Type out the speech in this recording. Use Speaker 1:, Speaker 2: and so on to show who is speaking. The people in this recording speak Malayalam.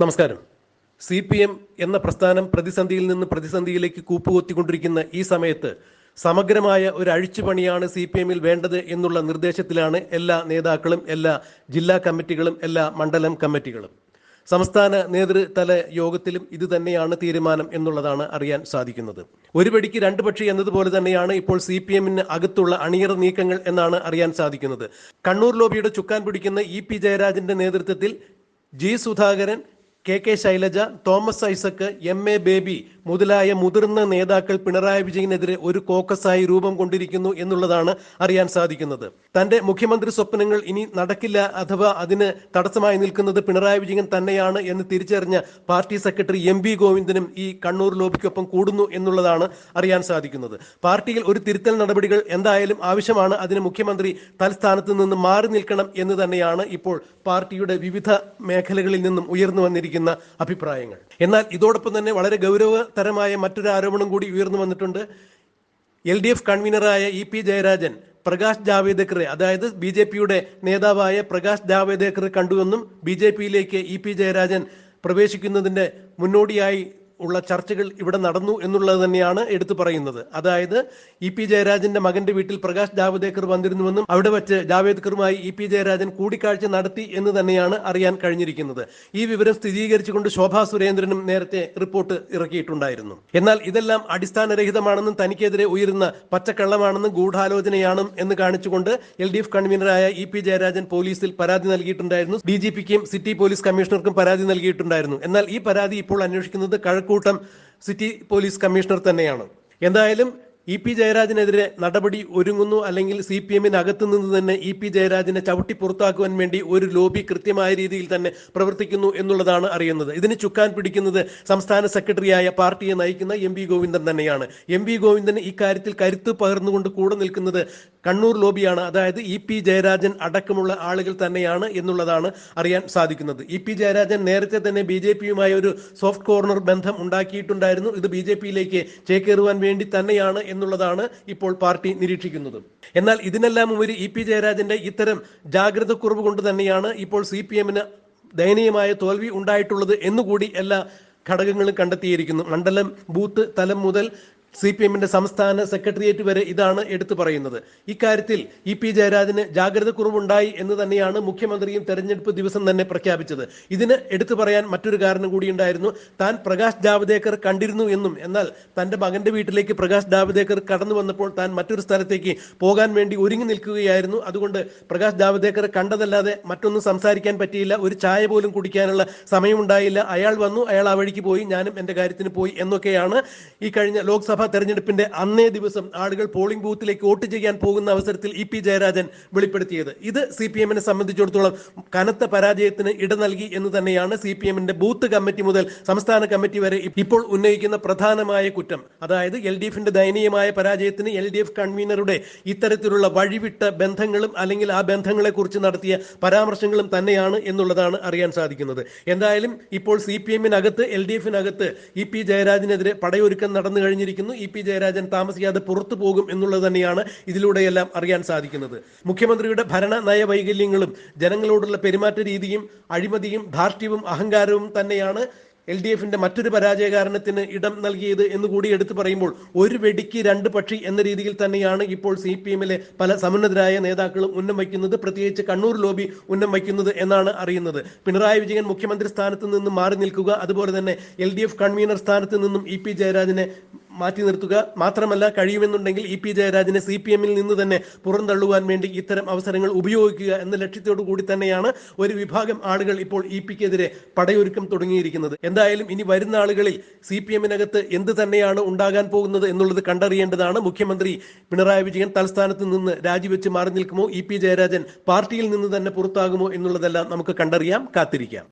Speaker 1: നമസ്കാരം. സി പി എം എന്ന പ്രസ്ഥാനം പ്രതിസന്ധിയിൽ നിന്ന് പ്രതിസന്ധിയിലേക്ക് കൂപ്പുകൊത്തിക്കൊണ്ടിരിക്കുന്ന ഈ സമയത്ത് സമഗ്രമായ ഒരു അഴിച്ചുപണിയാണ് സി പി എമ്മിൽ വേണ്ടത് എന്നുള്ള നിർദ്ദേശത്തിലാണ് എല്ലാ നേതാക്കളും എല്ലാ ജില്ലാ കമ്മിറ്റികളും എല്ലാ മണ്ഡലം കമ്മിറ്റികളും. സംസ്ഥാന നേതൃതല യോഗത്തിലും ഇത് തന്നെയാണ് തീരുമാനം എന്നുള്ളതാണ് അറിയാൻ സാധിക്കുന്നത്. ഒരു പടിക്ക് രണ്ട് പക്ഷി എന്നതുപോലെ തന്നെയാണ് ഇപ്പോൾ സി പി എമ്മിന് അകത്തുള്ള അണിയറ നീക്കങ്ങൾ എന്നാണ് അറിയാൻ സാധിക്കുന്നത്. കണ്ണൂർ ലോബിയുടെ ചുക്കാൻ പിടിക്കുന്ന ഇ പി ജയരാജന്റെ നേതൃത്വത്തിൽ G Sudhakaran K K Shailaja Thomas Isaac M A Baby മുതലായ മുതിർന്ന നേതാക്കൾ പിണറായി വിജയനെതിരെ ഒരു കോക്കസായി രൂപം കൊണ്ടിരിക്കുന്നു എന്നുള്ളതാണ് അറിയാൻ സാധിക്കുന്നത്. തന്റെ മുഖ്യമന്ത്രി സ്വപ്നങ്ങൾ ഇനി നടക്കില്ല അഥവാ അതിന് തടസ്സമായി നിൽക്കുന്നത് പിണറായി വിജയൻ തന്നെയാണ് എന്ന് തിരിച്ചറിഞ്ഞ പാർട്ടി സെക്രട്ടറി എം വി ഗോവിന്ദനും ഈ കണ്ണൂർ ലോബിക്കൊപ്പം കൂടുന്നു എന്നുള്ളതാണ് അറിയാൻ സാധിക്കുന്നത്. പാർട്ടിയിൽ ഒരു തിരുത്തൽ നടപടികൾ എന്തായാലും ആവശ്യമാണ്. അതിന് മുഖ്യമന്ത്രി തൽസ്ഥാനത്ത് നിന്ന് മാറി നിൽക്കണം എന്ന് തന്നെയാണ് ഇപ്പോൾ പാർട്ടിയുടെ വിവിധ മേഖലകളിൽ നിന്നും ഉയർന്നു വന്നിരിക്കുന്ന അഭിപ്രായങ്ങൾ. എന്നാൽ ഇതോടൊപ്പം തന്നെ വളരെ ഗൗരവതരമായ മറ്റൊരു ആരോപണം കൂടി ഉയർന്നു വന്നിട്ടുണ്ട്. എൽ ഡി എഫ് കൺവീനറായ ഇ പി ജയരാജൻ പ്രകാശ് ജാവേദ്കറെ അതായത് ബി ജെ പിയുടെ നേതാവായ പ്രകാശ് ജാവേദ്കറെ കണ്ടുവെന്നും ബി ജെ പിയിലേക്ക് ഇ പി ജയരാജൻ പ്രവേശിക്കുന്നതിന്റെ മുന്നോടിയായി ഉള്ള ചർച്ചകൾ ഇവിടെ നടന്നു എന്നുള്ളത് തന്നെയാണ് എടുത്തു പറയുന്നത്. അതായത് ഇ പി ജയരാജന്റെ മകന്റെ വീട്ടിൽ പ്രകാശ് ജാവദേക്കർ വന്നിരുന്നുവെന്നും അവിടെ വെച്ച് ജാവേദ്കറുമായി ഇ പി ജയരാജൻ കൂടിക്കാഴ്ച നടത്തി എന്ന് തന്നെയാണ് അറിയാൻ കഴിഞ്ഞിരിക്കുന്നത്. ഈ വിവരം സ്ഥിരീകരിച്ചുകൊണ്ട് ശോഭാ സുരേന്ദ്രനും നേരത്തെ റിപ്പോർട്ട് ഇറക്കിയിട്ടുണ്ടായിരുന്നു. എന്നാൽ ഇതെല്ലാം അടിസ്ഥാനരഹിതമാണെന്നും തനിക്കെതിരെ ഉയരുന്ന പച്ചക്കള്ളമാണെന്നും ഗൂഢാലോചനയാണ് എന്ന് കാണിച്ചുകൊണ്ട് എൽ ഡി എഫ് കൺവീനറായ ഇ പി ജയരാജൻ പോലീസിൽ പരാതി നൽകിയിട്ടുണ്ടായിരുന്നു. ഡി ജി പിക്കും സിറ്റി പോലീസ് കമ്മീഷണർക്കും പരാതി നൽകിയിട്ടുണ്ടായിരുന്നു. എന്നാൽ ഈ പരാതി ഇപ്പോൾ അന്വേഷിക്കുന്നത് കഴക്കൂട്ടം സിറ്റി പോലീസ് കമ്മീഷണർ തന്നെയാണ്. എന്തായാലും ഇ പി ജയരാജനെതിരെ നടപടി ഒരുങ്ങുന്നു അല്ലെങ്കിൽ സി പി എമ്മിനകത്തു നിന്ന് തന്നെ ഇ പി ജയരാജനെ ചവിട്ടി പുറത്താക്കുവാൻ വേണ്ടി ഒരു ലോബി കൃത്യമായ രീതിയിൽ തന്നെ പ്രവർത്തിക്കുന്നു എന്നുള്ളതാണ് അറിയുന്നത്. ഇതിന് ചുക്കാൻ പിടിക്കുന്നത് സംസ്ഥാന സെക്രട്ടറിയായ പാർട്ടിയെ നയിക്കുന്ന എം വി ഗോവിന്ദൻ തന്നെയാണ്. എം വി ഗോവിന്ദൻ ഇക്കാര്യത്തിൽ കരുത്ത് പകർന്നുകൊണ്ട് കൂടെ നിൽക്കുന്നത് കണ്ണൂർ ലോബിയാണ്. അതായത് ഇ പി ജയരാജൻ അടക്കമുള്ള ആളുകൾ തന്നെയാണ് എന്നുള്ളതാണ് അറിയാൻ സാധിക്കുന്നത്. ഇ പി ജയരാജൻ നേരത്തെ തന്നെ ബി ജെ പിയുമായി ഒരു സോഫ്റ്റ് കോർണർ ബന്ധം ഉണ്ടാക്കിയിട്ടുണ്ടായിരുന്നു. ഇത് ബി ജെ പിയിലേക്ക് ചേക്കേറുവാൻ വേണ്ടി തന്നെയാണ് എന്നുള്ളതാണ് ഇപ്പോൾ പാർട്ടി നിരീക്ഷിക്കുന്നത്. എന്നാൽ ഇതിനെല്ലാം ഉപരി ഇ പി ജയരാജന്റെ ഇത്തരം ജാഗ്രത കുറവ് കൊണ്ട് തന്നെയാണ് ഇപ്പോൾ സി പി എമ്മിന് ദയനീയമായ തോൽവി ഉണ്ടായിട്ടുള്ളത് എന്നുകൂടി എല്ലാ ഘടകങ്ങളും കണ്ടെത്തിയിരിക്കുന്നു. മണ്ഡലം ബൂത്ത് തലം മുതൽ സി പി എമ്മിന്റെ സംസ്ഥാന സെക്രട്ടേറിയറ്റ് വരെ ഇതാണ് എടുത്തു പറയുന്നത്. ഇക്കാര്യത്തിൽ ഇ പി ജയരാജന് ജാഗ്രത കുറവുണ്ടായി എന്ന് തന്നെയാണ് മുഖ്യമന്ത്രിയും തെരഞ്ഞെടുപ്പ് ദിവസം തന്നെ പ്രഖ്യാപിച്ചത്. ഇതിന് എടുത്തു പറയാൻ മറ്റൊരു കാരണം കൂടിയുണ്ടായിരുന്നു താൻ പ്രകാശ് ജാവ്ദേക്കർ കണ്ടിരുന്നു എന്നും. എന്നാൽ തന്റെ മകന്റെ വീട്ടിലേക്ക് പ്രകാശ് ജാവ്ദേക്കർ കടന്നു വന്നപ്പോൾ താൻ മറ്റൊരു സ്ഥലത്തേക്ക് പോകാൻ വേണ്ടി ഒരുങ്ങി നിൽക്കുകയായിരുന്നു. അതുകൊണ്ട് പ്രകാശ് ജാവ്ദേക്കർ കണ്ടതല്ലാതെ മറ്റൊന്നും സംസാരിക്കാൻ പറ്റിയില്ല. ഒരു ചായ പോലും കുടിക്കാനുള്ള സമയമുണ്ടായില്ല. അയാൾ വന്നു. അയാൾ ആ വഴിക്ക് പോയി. ഞാനും എന്റെ കാര്യത്തിന് പോയി എന്നൊക്കെയാണ് ഈ കഴിഞ്ഞ ലോക്സഭ ലോക്സഭാ തെരഞ്ഞെടുപ്പിന്റെ അന്നേ ദിവസം ആളുകൾ പോളിംഗ് ബൂത്തിലേക്ക് വോട്ട് ചെയ്യാൻ പോകുന്ന അവസരത്തിൽ ഇ പി ജയരാജൻ വെളിപ്പെടുത്തിയത്. ഇത് സി പി എമ്മിനെ സംബന്ധിച്ചിടത്തോളം കനത്ത പരാജയത്തിന് ഇട നൽകി എന്ന് തന്നെയാണ് സി പി എമ്മിന്റെ ബൂത്ത് കമ്മിറ്റി മുതൽ സംസ്ഥാന കമ്മിറ്റി വരെ ഇപ്പോൾ ഉന്നയിക്കുന്ന പ്രധാനമായ കുറ്റം. അതായത് എൽ ഡി എഫിന്റെ ദയനീയമായ പരാജയത്തിന് എൽ ഡി എഫ് കൺവീനറുടെ ഇത്തരത്തിലുള്ള വഴിവിട്ട ബന്ധങ്ങളും അല്ലെങ്കിൽ ആ ബന്ധങ്ങളെ കുറിച്ച് നടത്തിയ പരാമർശങ്ങളും തന്നെയാണ് എന്നുള്ളതാണ് അറിയാൻ സാധിക്കുന്നത്. എന്തായാലും ഇപ്പോൾ സി പി എമ്മിനകത്ത് എൽ ഡി എഫിനകത്ത് ഇ പി ജയരാജനെതിരെ പടയൊരുക്കം നടന്നു കഴിഞ്ഞിരിക്കുന്നു. ഇ പി ജയരാജൻ താമസിയാതെ പുറത്തു പോകും എന്നുള്ളത് തന്നെയാണ് ഇതിലൂടെയെല്ലാം അറിയാൻ സാധിക്കുന്നത്. മുഖ്യമന്ത്രിയുടെ ഭരണ നയ വൈകല്യങ്ങളും ജനങ്ങളോടുള്ള പെരുമാറ്റ രീതിയും അഴിമതിയും ധാർഷ്ട്യവും അഹങ്കാരവും തന്നെയാണ് എൽ ഡി എഫിന്റെ മറ്റൊരു പരാജയ കാരണത്തിന് ഇടം നൽകിയത് എന്ന് കൂടി എടുത്തു പറയുമ്പോൾ ഒരു വെടിക്ക് രണ്ട് പക്ഷി എന്ന രീതിയിൽ തന്നെയാണ് ഇപ്പോൾ സി പി എമ്മിലെ പല സമുന്നതരായ നേതാക്കളും ഉന്നം വയ്ക്കുന്നത്. പ്രത്യേകിച്ച് കണ്ണൂർ ലോബി ഉന്നം വയ്ക്കുന്നത് എന്നാണ് അറിയുന്നത്. പിണറായി വിജയൻ മുഖ്യമന്ത്രി സ്ഥാനത്ത് നിന്നും മാറി നിൽക്കുക അതുപോലെ തന്നെ എൽ കൺവീനർ സ്ഥാനത്ത് നിന്നും ഇ പി ജയരാജനെ മാറ്റി നിർത്തുക. മാത്രമല്ല കഴിയുമെന്നുണ്ടെങ്കിൽ ഇ പി ജയരാജനെ സി പി എമ്മിൽ നിന്ന് തന്നെ പുറന്തള്ളുവാൻ വേണ്ടി ഇത്തരം അവസരങ്ങൾ ഉപയോഗിക്കുക എന്ന ലക്ഷ്യത്തോടു കൂടി തന്നെയാണ് ഒരു വിഭാഗം ആളുകൾ ഇപ്പോൾ ഇ പിക്കെതിരെ പടയൊരുക്കം തുടങ്ങിയിരിക്കുന്നത്. എന്തായാലും ഇനി വരുന്ന ആളുകളിൽ സി പി എമ്മിനകത്ത് എന്ത് തന്നെയാണ് ഉണ്ടാകാൻ പോകുന്നത് എന്നുള്ളത് കണ്ടറിയേണ്ടതാണ്. മുഖ്യമന്ത്രി പിണറായി വിജയൻ തലസ്ഥാനത്ത് നിന്ന് രാജിവെച്ച് മാറി നിൽക്കുമോ? ഇ പി ജയരാജൻ പാർട്ടിയിൽ നിന്ന് തന്നെ പുറത്താകുമോ എന്നുള്ളതെല്ലാം നമുക്ക് കണ്ടറിയാം. കാത്തിരിക്കാം.